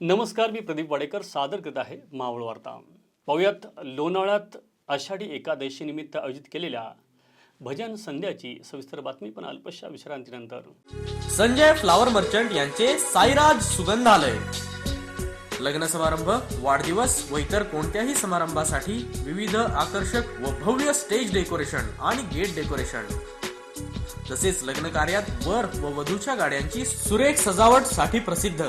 नमस्कार मी प्रदीप वाडेकर सादर करत आहे मावळ वार्ता. पाहुयात लोणावळ्यात आषाढी एकादशीनिमित्त आयोजित केलेल्या भजन संध्याची सविस्तर बातमी पण अल्पशा विश्रांतीनंतर. संजय फ्लावर मर्चंट यांचे साईराज सुगंधालय. लग्न समारंभ वाढदिवस व इतर कोणत्याही समारंभासाठी विविध आकर्षक व भव्य स्टेज डेकोरेशन आणि गेट डेकोरेशन. तसेच लग्न कार्यात वर व वधूच्या गाड्यांची सुरेख सजावटसाठी प्रसिद्ध.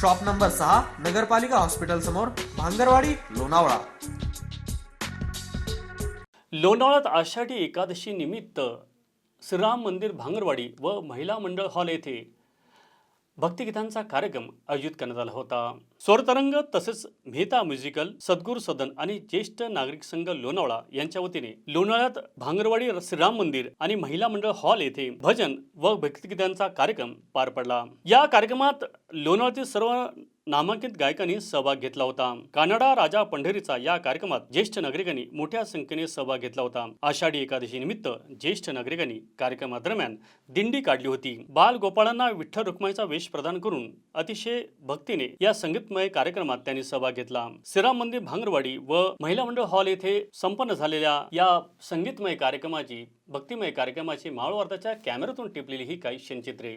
शॉप नंबर सहा नगरपालिका हॉस्पिटल समोर भांगरवाडी लोणावळा. लोणावळ्यात आषाढी एकादशी निमित्त श्रीराम मंदिर भांगरवाडी व महिला मंडळ हॉल येथे भक्तिगीतांचा कार्यक्रम आयोजित करण्यात आला होता. स्वरतरंग तसेच मेहता म्युझिकल सद्गुरू सदन आणि ज्येष्ठ नागरिक संघ लोणावळा यांच्या वतीने लोणावळ्यात भांगरवाडी श्रीराम मंदिर आणि महिला मंडळ हॉल येथे भजन व भक्तिगीतांचा कार्यक्रम पार पडला. या कार्यक्रमात लोणावळ्यातील सर्व नामांकित गायकांनी सहभाग घेतला होता. कानडा राजा पंढरीचा या कार्यक्रमात ज्येष्ठ नागरिकांनी मोठ्या संख्येने सहभाग घेतला होता. आषाढी एकादशी निमित्त ज्येष्ठ नागरिकांनी कार्यक्रमादरम्यान दिंडी काढली होती. बाल गोपाळांना विठ्ठल रुक्माईचा वेश प्रदान करून अतिशय भक्तीने या संगीतमय कार्यक्रमात त्यांनी सहभाग घेतला. श्रीराम मंदिर भांगरवाडी व महिला मंडळ हॉल येथे संपन्न झालेल्या या संगीतमय कार्यक्रमाची भक्तिमय कार्यक्रमाची माळवार्ताच्या कॅमेऱ्यातून टिपलेली ही काही क्षणचित्रे.